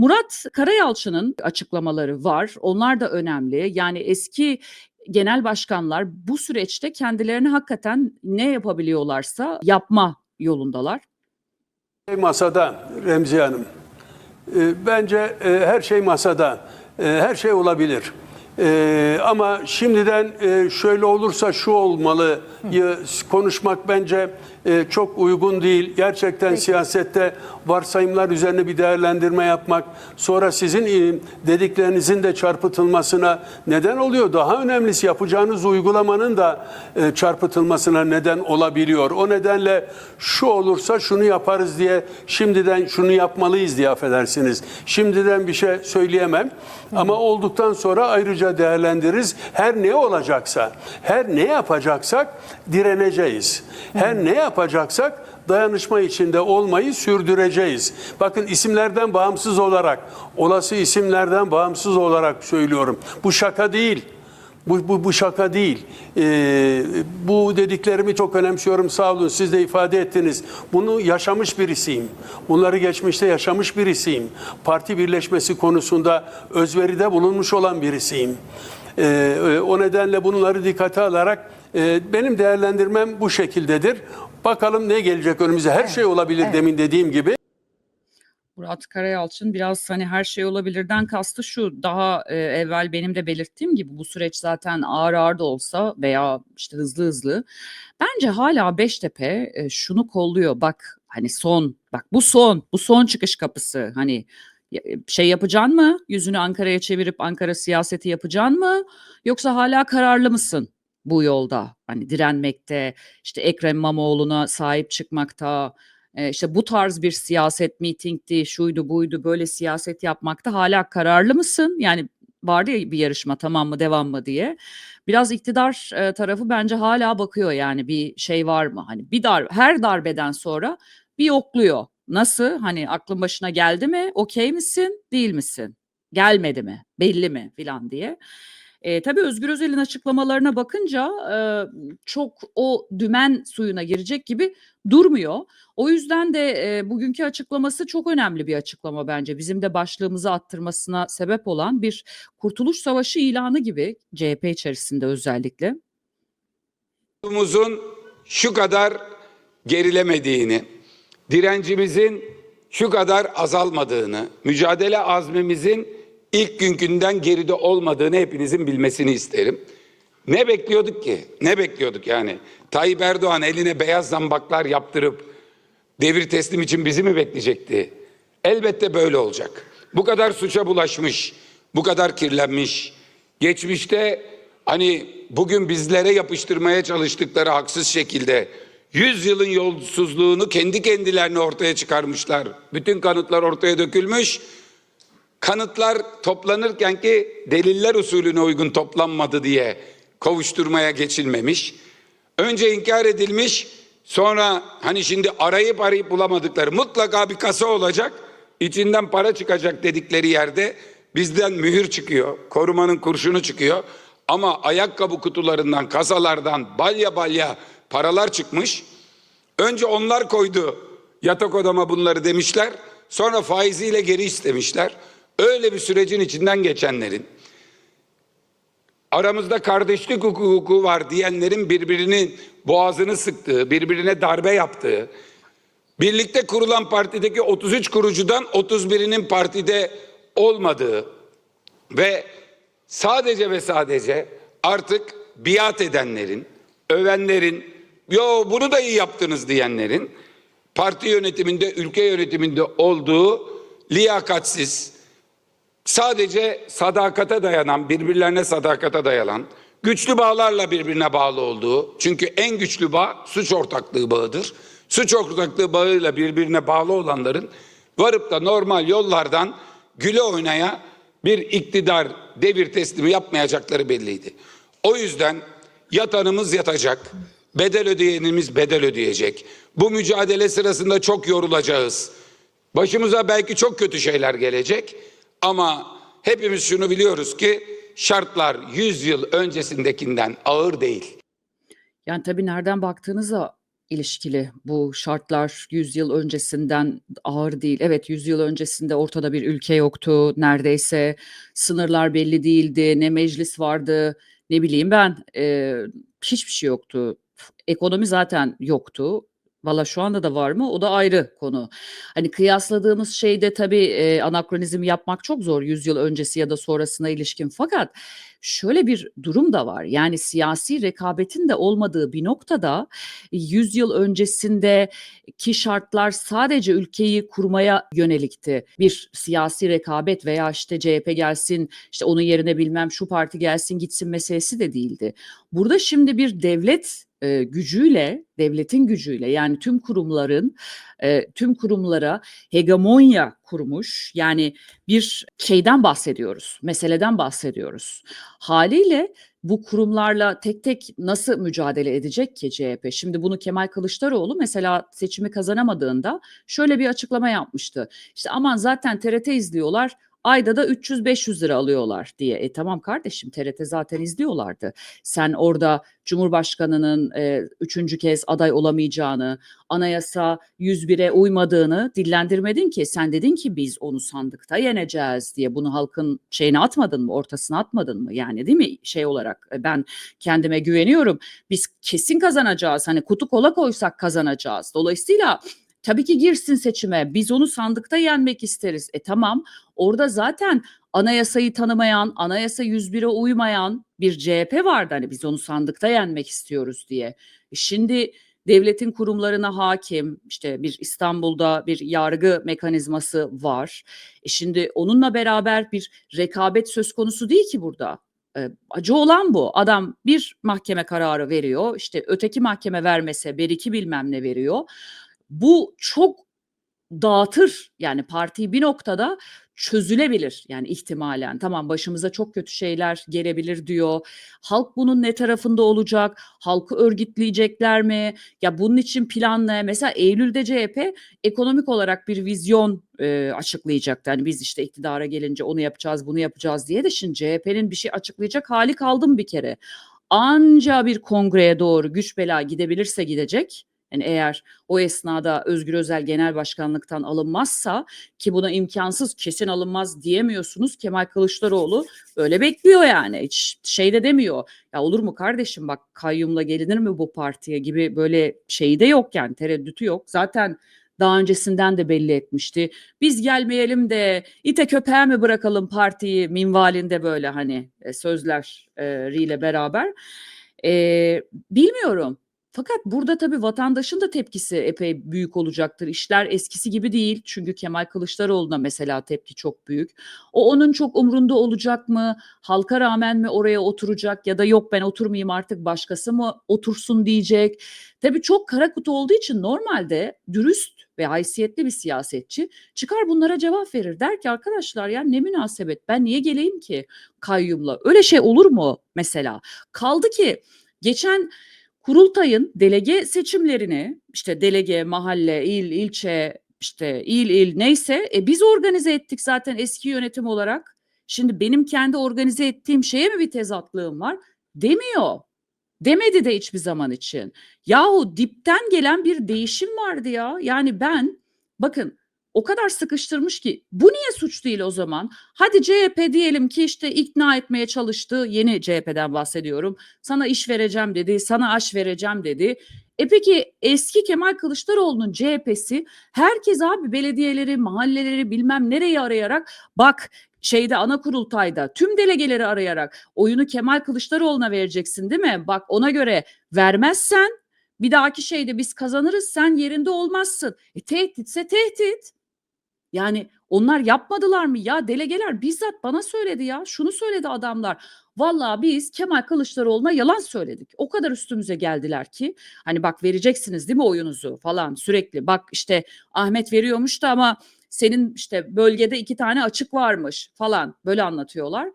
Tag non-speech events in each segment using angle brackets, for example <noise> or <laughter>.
Murat Karayalçı'nın açıklamaları var. Onlar da önemli. Yani eski genel başkanlar bu süreçte kendilerine hakikaten ne yapabiliyorlarsa yapma yolundalar. Şey masada Remziye Hanım. E, bence e, her şey masada. E, her şey olabilir. Ama şimdiden e, şöyle olursa şu olmalı konuşmak bence e, çok uygun değil. Gerçekten siyasette varsayımlar üzerine bir değerlendirme yapmak, sonra sizin e, dediklerinizin de çarpıtılmasına neden oluyor. Daha önemlisi yapacağınız uygulamanın da e, çarpıtılmasına neden olabiliyor. O nedenle şu olursa şunu yaparız diye şimdiden şunu yapmalıyız diye affedersiniz. Şimdiden bir şey söyleyemem. Ama olduktan sonra ayrıca değerlendiririz. Her ne olacaksa, her ne yapacaksak direneceğiz. Her ne yapacaksak dayanışma içinde olmayı sürdüreceğiz. Bakın isimlerden bağımsız olarak, olası isimlerden bağımsız olarak söylüyorum. Bu şaka değil. Bu, bu, bu şaka değil. Ee, bu dediklerimi çok önemsiyorum. Sağ olun siz de ifade ettiniz. Bunu yaşamış birisiyim. Bunları geçmişte yaşamış birisiyim. Parti birleşmesi konusunda özveride bulunmuş olan birisiyim. Ee, o nedenle bunları dikkate alarak e, benim değerlendirmem bu şekildedir. Bakalım ne gelecek önümüze. Her şey olabilir demin dediğim gibi. Murat Karayalçın biraz hani her şey olabilirden kastı şu. Daha e, evvel benim de belirttiğim gibi bu süreç zaten ağır ağır da olsa veya işte hızlı hızlı. Bence hala Beştepe e, şunu kolluyor. Bak hani son bak bu son bu son çıkış kapısı. Hani ya- şey yapacaksın mı? Yüzünü Ankara'ya çevirip Ankara siyaseti yapacaksın mı? Yoksa hala kararlı mısın bu yolda hani direnmekte işte Ekrem İmamoğlu'na sahip çıkmakta e, işte bu tarz bir siyaset mitingdi, şuydu buydu böyle siyaset yapmakta hala kararlı mısın? Yani vardı ya bir yarışma tamam mı devam mı diye. Biraz iktidar e, tarafı bence hala bakıyor yani bir şey var mı? Hani bir dar her darbeden sonra bir yokluyor. Nasıl? Hani aklın başına geldi mi? Okey misin? Değil misin? Gelmedi mi? Belli mi? filan diye. E, tabii Özgür Özel'in açıklamalarına bakınca e, çok o dümen suyuna girecek gibi durmuyor. O yüzden de e, bugünkü açıklaması çok önemli bir açıklama bence. Bizim de başlığımızı attırmasına sebep olan bir Kurtuluş Savaşı ilanı gibi CHP içerisinde özellikle. Umudumuzun şu kadar gerilemediğini, direncimizin şu kadar azalmadığını, mücadele azmimizin ilk günkünden geride olmadığını hepinizin bilmesini isterim. Ne bekliyorduk ki? Ne bekliyorduk yani? Tayyip Erdoğan eline beyaz zambaklar yaptırıp devir teslim için bizi mi bekleyecekti? Elbette böyle olacak. Bu kadar suça bulaşmış, bu kadar kirlenmiş. Geçmişte hani bugün bizlere yapıştırmaya çalıştıkları haksız şekilde 100 yılın yolsuzluğunu kendi kendilerine ortaya çıkarmışlar. Bütün kanıtlar ortaya dökülmüş. Kanıtlar toplanırken ki deliller usulüne uygun toplanmadı diye kovuşturmaya geçilmemiş. Önce inkar edilmiş, sonra hani şimdi arayıp arayıp bulamadıkları mutlaka bir kasa olacak, içinden para çıkacak dedikleri yerde bizden mühür çıkıyor, korumanın kurşunu çıkıyor. Ama ayakkabı kutularından, kasalardan balya balya paralar çıkmış. Önce onlar koydu yatak odama bunları demişler. Sonra faiziyle geri istemişler. Öyle bir sürecin içinden geçenlerin aramızda kardeşlik hukuku var diyenlerin birbirinin boğazını sıktığı, birbirine darbe yaptığı, birlikte kurulan partideki 33 kurucudan 31'inin partide olmadığı ve sadece ve sadece artık biat edenlerin, övenlerin, yo bunu da iyi yaptınız diyenlerin parti yönetiminde, ülke yönetiminde olduğu liyakatsiz, sadece sadakate dayanan, birbirlerine sadakate dayanan, güçlü bağlarla birbirine bağlı olduğu, çünkü en güçlü bağ suç ortaklığı bağıdır. Suç ortaklığı bağıyla birbirine bağlı olanların varıp da normal yollardan güle oynaya bir iktidar devir teslimi yapmayacakları belliydi. O yüzden yatanımız yatacak, bedel ödeyenimiz bedel ödeyecek. Bu mücadele sırasında çok yorulacağız. Başımıza belki çok kötü şeyler gelecek ama hepimiz şunu biliyoruz ki şartlar 100 yıl öncesindekinden ağır değil. Yani tabii nereden baktığınıza ilişkili bu şartlar 100 yıl öncesinden ağır değil. Evet 100 yıl öncesinde ortada bir ülke yoktu. Neredeyse sınırlar belli değildi. Ne meclis vardı ne bileyim ben e, hiçbir şey yoktu. Ekonomi zaten yoktu. Valla şu anda da var mı? O da ayrı konu. Hani kıyasladığımız şeyde tabii e, anakronizm yapmak çok zor 100 yıl öncesi ya da sonrasına ilişkin. Fakat şöyle bir durum da var. Yani siyasi rekabetin de olmadığı bir noktada 100 yıl öncesindeki şartlar sadece ülkeyi kurmaya yönelikti. Bir siyasi rekabet veya işte CHP gelsin, işte onun yerine bilmem şu parti gelsin gitsin meselesi de değildi. Burada şimdi bir devlet e, gücüyle, devletin gücüyle yani tüm kurumların e, tüm kurumlara hegemonya kurmuş yani bir şeyden bahsediyoruz, meseleden bahsediyoruz. Haliyle bu kurumlarla tek tek nasıl mücadele edecek ki CHP? Şimdi bunu Kemal Kılıçdaroğlu mesela seçimi kazanamadığında şöyle bir açıklama yapmıştı. İşte aman zaten TRT izliyorlar. Ayda da 300-500 lira alıyorlar diye. E tamam kardeşim TRT zaten izliyorlardı. Sen orada Cumhurbaşkanı'nın e, üçüncü kez aday olamayacağını, anayasa 101'e uymadığını dillendirmedin ki. Sen dedin ki biz onu sandıkta yeneceğiz diye. Bunu halkın şeyine atmadın mı, ortasına atmadın mı? Yani değil mi şey olarak e, ben kendime güveniyorum. Biz kesin kazanacağız. Hani kutu kola koysak kazanacağız. Dolayısıyla Tabii ki girsin seçime. Biz onu sandıkta yenmek isteriz. E tamam. Orada zaten anayasayı tanımayan, anayasa 101'e uymayan bir CHP vardı. Hani biz onu sandıkta yenmek istiyoruz diye. E şimdi devletin kurumlarına hakim, işte bir İstanbul'da bir yargı mekanizması var. E şimdi onunla beraber bir rekabet söz konusu değil ki burada. E, acı olan bu. Adam bir mahkeme kararı veriyor. İşte öteki mahkeme vermese bir iki bilmem ne veriyor bu çok dağıtır yani partiyi bir noktada çözülebilir yani ihtimalen tamam başımıza çok kötü şeyler gelebilir diyor. Halk bunun ne tarafında olacak? Halkı örgütleyecekler mi? Ya bunun için plan ne? Mesela Eylül'de CHP ekonomik olarak bir vizyon e, açıklayacaktı. Yani biz işte iktidara gelince onu yapacağız, bunu yapacağız diye de şimdi CHP'nin bir şey açıklayacak hali kaldım bir kere. Anca bir kongreye doğru güç bela gidebilirse gidecek yani eğer o esnada Özgür Özel genel başkanlıktan alınmazsa ki buna imkansız kesin alınmaz diyemiyorsunuz. Kemal Kılıçdaroğlu öyle bekliyor yani. Hiç şey de demiyor. Ya olur mu kardeşim bak kayyumla gelinir mi bu partiye gibi böyle şeyi de yok yani tereddütü yok. Zaten daha öncesinden de belli etmişti. Biz gelmeyelim de ite köpeğe mi bırakalım partiyi minvalinde böyle hani e, sözleriyle beraber. E, bilmiyorum. Fakat burada tabii vatandaşın da tepkisi epey büyük olacaktır. İşler eskisi gibi değil. Çünkü Kemal Kılıçdaroğlu'na mesela tepki çok büyük. O onun çok umrunda olacak mı? Halka rağmen mi oraya oturacak ya da yok ben oturmayayım artık başkası mı otursun diyecek. Tabii çok kara kutu olduğu için normalde dürüst ve haysiyetli bir siyasetçi çıkar bunlara cevap verir. Der ki arkadaşlar ya ne münasebet ben niye geleyim ki kayyumla? Öyle şey olur mu mesela? Kaldı ki geçen kurultayın delege seçimlerini işte delege, mahalle, il, ilçe, işte il il neyse e, biz organize ettik zaten eski yönetim olarak. Şimdi benim kendi organize ettiğim şeye mi bir tezatlığım var? Demiyor. Demedi de hiçbir zaman için. Yahu dipten gelen bir değişim vardı ya. Yani ben bakın o kadar sıkıştırmış ki bu niye suç değil o zaman? Hadi CHP diyelim ki işte ikna etmeye çalıştı. Yeni CHP'den bahsediyorum. Sana iş vereceğim dedi, sana aş vereceğim dedi. E peki eski Kemal Kılıçdaroğlu'nun CHP'si herkes abi belediyeleri, mahalleleri bilmem nereyi arayarak bak şeyde ana kurultayda tüm delegeleri arayarak oyunu Kemal Kılıçdaroğlu'na vereceksin değil mi? Bak ona göre vermezsen bir dahaki şeyde biz kazanırız sen yerinde olmazsın. E tehditse tehdit. Yani onlar yapmadılar mı? Ya delegeler bizzat bana söyledi ya. Şunu söyledi adamlar. Vallahi biz Kemal Kılıçdaroğlu'na yalan söyledik. O kadar üstümüze geldiler ki hani bak vereceksiniz değil mi oyunuzu falan sürekli. Bak işte Ahmet veriyormuş da ama senin işte bölgede iki tane açık varmış falan böyle anlatıyorlar.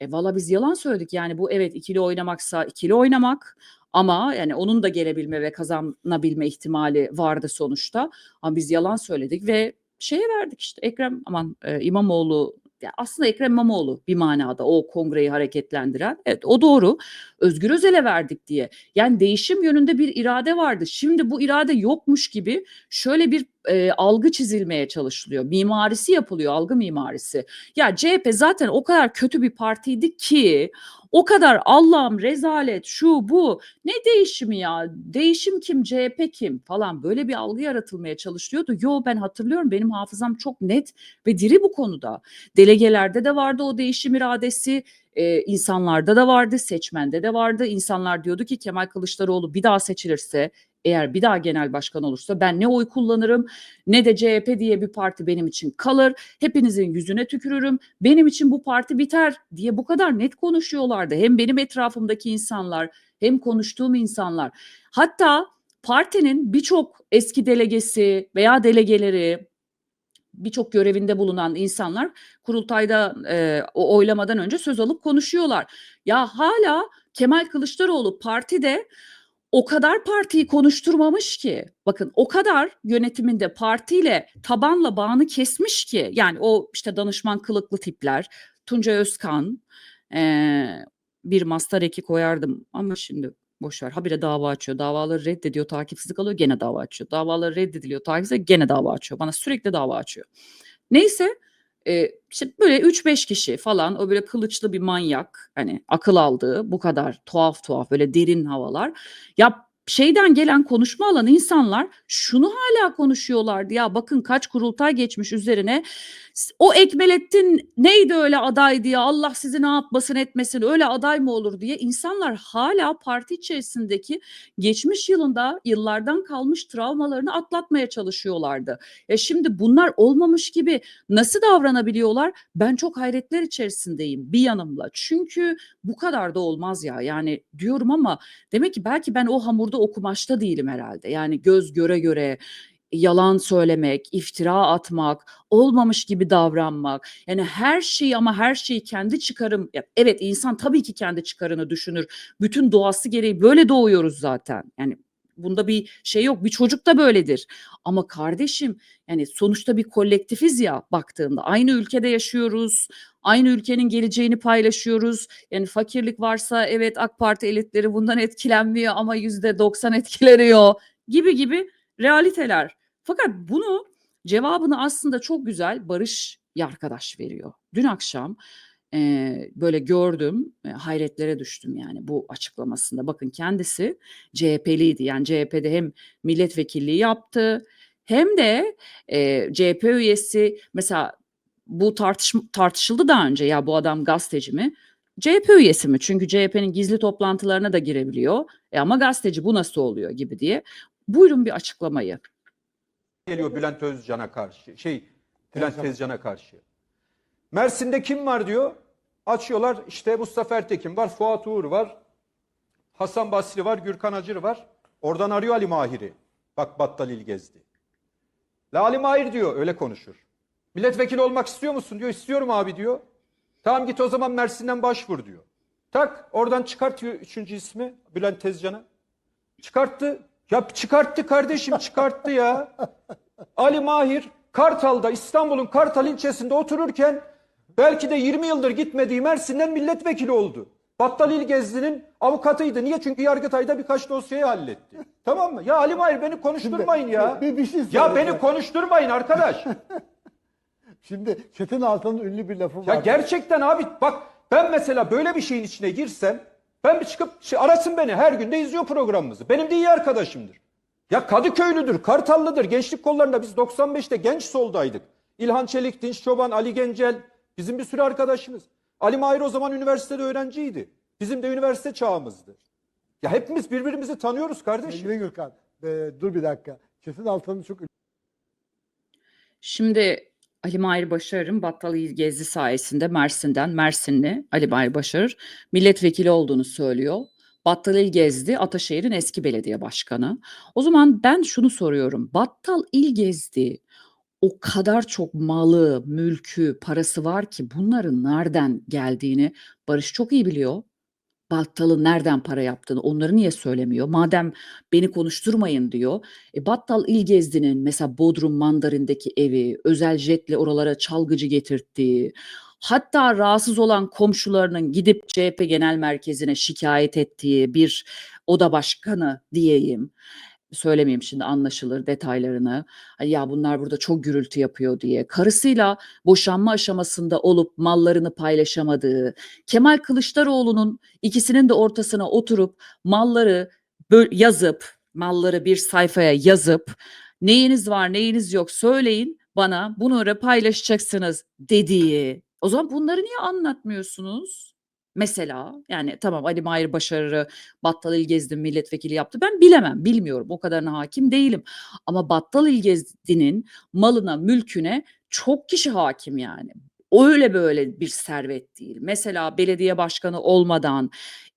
E valla biz yalan söyledik yani bu evet ikili oynamaksa ikili oynamak ama yani onun da gelebilme ve kazanabilme ihtimali vardı sonuçta. Ama biz yalan söyledik ve şeye verdik işte Ekrem aman e, İmamoğlu Yani aslında Ekrem İmamoğlu bir manada o kongreyi hareketlendiren. Evet o doğru. Özgür Özel'e verdik diye. Yani değişim yönünde bir irade vardı. Şimdi bu irade yokmuş gibi şöyle bir e, algı çizilmeye çalışılıyor. Mimarisi yapılıyor, algı mimarisi. Ya CHP zaten o kadar kötü bir partiydi ki o kadar Allah'ım rezalet şu bu ne değişimi ya değişim kim CHP kim falan böyle bir algı yaratılmaya çalışılıyordu. Yo ben hatırlıyorum benim hafızam çok net ve diri bu konuda. Delegelerde de vardı o değişim iradesi e, insanlarda da vardı seçmende de vardı. İnsanlar diyordu ki Kemal Kılıçdaroğlu bir daha seçilirse eğer bir daha genel başkan olursa ben ne oy kullanırım ne de CHP diye bir parti benim için kalır. Hepinizin yüzüne tükürürüm. Benim için bu parti biter diye bu kadar net konuşuyorlardı. Hem benim etrafımdaki insanlar hem konuştuğum insanlar. Hatta partinin birçok eski delegesi veya delegeleri birçok görevinde bulunan insanlar kurultayda e, o oylamadan önce söz alıp konuşuyorlar. Ya hala Kemal Kılıçdaroğlu partide o kadar partiyi konuşturmamış ki bakın o kadar yönetiminde partiyle tabanla bağını kesmiş ki yani o işte danışman kılıklı tipler Tuncay Özkan eee, bir master eki koyardım ama şimdi boş ver. Habire dava açıyor davaları reddediyor takipsizlik alıyor gene dava açıyor. Davaları reddediliyor takipsizlik gene dava açıyor. Bana sürekli dava açıyor. Neyse e, işte böyle 3-5 kişi falan o böyle kılıçlı bir manyak hani akıl aldığı bu kadar tuhaf tuhaf böyle derin havalar. Ya şeyden gelen konuşma alan insanlar şunu hala konuşuyorlardı ya bakın kaç kurultay geçmiş üzerine o Ekmelettin neydi öyle aday diye Allah sizi ne yapmasın etmesin öyle aday mı olur diye insanlar hala parti içerisindeki geçmiş yılında yıllardan kalmış travmalarını atlatmaya çalışıyorlardı. E şimdi bunlar olmamış gibi nasıl davranabiliyorlar? Ben çok hayretler içerisindeyim bir yanımla. Çünkü bu kadar da olmaz ya. Yani diyorum ama demek ki belki ben o hamurda o kumaşta değilim herhalde. Yani göz göre göre yalan söylemek, iftira atmak, olmamış gibi davranmak. Yani her şeyi ama her şeyi kendi çıkarım. Evet insan tabii ki kendi çıkarını düşünür. Bütün doğası gereği böyle doğuyoruz zaten. Yani bunda bir şey yok. Bir çocuk da böyledir. Ama kardeşim yani sonuçta bir kolektifiz ya baktığında. Aynı ülkede yaşıyoruz. Aynı ülkenin geleceğini paylaşıyoruz. Yani fakirlik varsa evet AK Parti elitleri bundan etkilenmiyor ama yüzde doksan etkileniyor gibi gibi realiteler. Fakat bunu cevabını aslında çok güzel Barış arkadaş veriyor. Dün akşam eee, böyle gördüm, eee, hayretlere düştüm yani bu açıklamasında. Bakın kendisi CHP'liydi. Yani CHP'de hem milletvekilliği yaptı hem de eee, CHP üyesi mesela bu tartış tartışıldı daha önce ya bu adam gazeteci mi? CHP üyesi mi? Çünkü CHP'nin gizli toplantılarına da girebiliyor. E ama gazeteci bu nasıl oluyor gibi diye. Buyurun bir açıklamayı. geliyor Bülent Özcan'a karşı. Şey, Bülent Tezcan'a karşı. Mersin'de kim var diyor. Açıyorlar işte Mustafa Ertekin var, Fuat Uğur var, Hasan Basri var, Gürkan Acır var. Oradan arıyor Ali Mahir'i. Bak Battal İl gezdi. La Ali Mahir diyor öyle konuşur. Milletvekili olmak istiyor musun diyor. İstiyorum abi diyor. Tamam git o zaman Mersin'den başvur diyor. Tak oradan çıkartıyor üçüncü ismi Bülent Tezcan'a. Çıkarttı. Ya çıkarttı kardeşim çıkarttı ya. Ali Mahir Kartal'da İstanbul'un Kartal ilçesinde otururken belki de 20 yıldır gitmediği Mersin'den milletvekili oldu. Battal İlgezli'nin avukatıydı. Niye? Çünkü Yargıtay'da birkaç dosyayı halletti. <laughs> Tamam mı? Ya Ali Mahir beni konuşturmayın ya. bir- bir şey ya beni ya. konuşturmayın arkadaş. <laughs> Şimdi Çetin Altan'ın ünlü bir lafı var. Ya gerçekten abi bak ben mesela böyle bir şeyin içine girsem ben bir çıkıp şey, arasın beni her gün de izliyor programımızı. Benim de iyi arkadaşımdır. Ya Kadıköylüdür, Kartallıdır. Gençlik kollarında biz 95'te genç soldaydık. İlhan Çelik, Dinç Çoban, Ali Gencel bizim bir sürü arkadaşımız. Ali Mahir o zaman üniversitede öğrenciydi. Bizim de üniversite çağımızdı. Ya hepimiz birbirimizi tanıyoruz kardeşim. Sevgili Gürkan, e, dur bir dakika. Çetin Altan'ın çok Şimdi Ali Mahir Başarır'ın Battal İl Gezi sayesinde Mersin'den Mersinli Ali Mahir Başarır milletvekili olduğunu söylüyor. Battal İl Gezdi Ataşehir'in eski belediye başkanı. O zaman ben şunu soruyorum. Battal İl Gezdi o kadar çok malı, mülkü, parası var ki bunların nereden geldiğini Barış çok iyi biliyor. Battal'ın nereden para yaptığını onları niye söylemiyor? Madem beni konuşturmayın diyor. E, Battal İlgezdi'nin mesela Bodrum Mandarin'deki evi, özel jetle oralara çalgıcı getirttiği, hatta rahatsız olan komşularının gidip CHP Genel Merkezi'ne şikayet ettiği bir oda başkanı diyeyim. Söylemeyeyim şimdi anlaşılır detaylarını. Ay Ya bunlar burada çok gürültü yapıyor diye. Karısıyla boşanma aşamasında olup mallarını paylaşamadığı, Kemal Kılıçdaroğlu'nun ikisinin de ortasına oturup malları yazıp, malları bir sayfaya yazıp neyiniz var neyiniz yok söyleyin bana bunları paylaşacaksınız dediği. O zaman bunları niye anlatmıyorsunuz? Mesela yani tamam Ali Mahir Başarır'ı Battal İlgezdi milletvekili yaptı. Ben bilemem, bilmiyorum. O kadarına hakim değilim. Ama Battal İlgezdi'nin malına, mülküne çok kişi hakim yani. Öyle böyle bir servet değil. Mesela belediye başkanı olmadan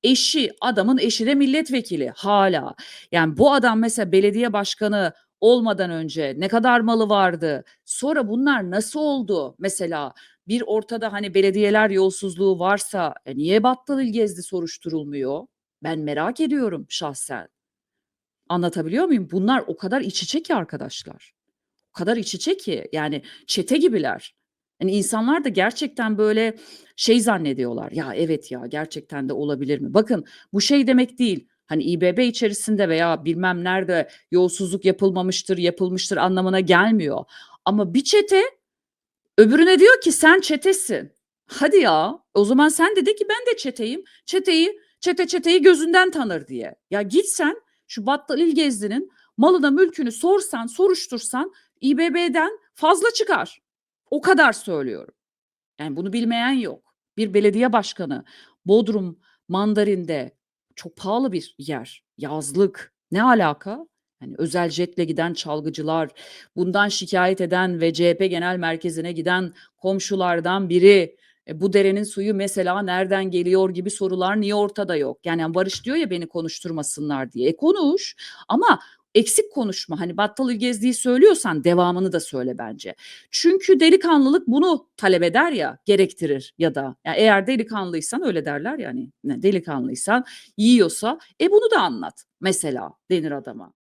eşi, adamın eşi de milletvekili hala. Yani bu adam mesela belediye başkanı olmadan önce ne kadar malı vardı? Sonra bunlar nasıl oldu? Mesela bir ortada hani belediyeler yolsuzluğu varsa e, niye Battal İlgezdi soruşturulmuyor? Ben merak ediyorum şahsen. Anlatabiliyor muyum? Bunlar o kadar iç içe ki arkadaşlar. O kadar iç içe ki yani çete gibiler. Yani insanlar da gerçekten böyle şey zannediyorlar. Ya evet ya gerçekten de olabilir mi? Bakın bu şey demek değil. Hani İBB içerisinde veya bilmem nerede yolsuzluk yapılmamıştır, yapılmıştır anlamına gelmiyor. Ama bir çete öbürüne diyor ki sen çetesin. Hadi ya o zaman sen de de ki ben de çeteyim. Çeteyi, çete çeteyi gözünden tanır diye. Ya git sen şu Battal İlgezdi'nin malına mülkünü sorsan, soruştursan İBB'den fazla çıkar. O kadar söylüyorum. Yani bunu bilmeyen yok. Bir belediye başkanı Bodrum Mandarin'de çok pahalı bir yer. Yazlık. Ne alaka? Yani özel jetle giden çalgıcılar, bundan şikayet eden ve CHP Genel Merkezi'ne giden komşulardan biri. E, bu derenin suyu mesela nereden geliyor gibi sorular niye ortada yok? Yani Barış diyor ya beni konuşturmasınlar diye. E konuş ama eksik konuşma. Hani Battal İlgezdi'yi söylüyorsan devamını da söyle bence. Çünkü delikanlılık bunu talep eder ya, gerektirir ya da yani eğer delikanlıysan öyle derler yani ne, delikanlıysan yiyorsa e bunu da anlat mesela denir adama.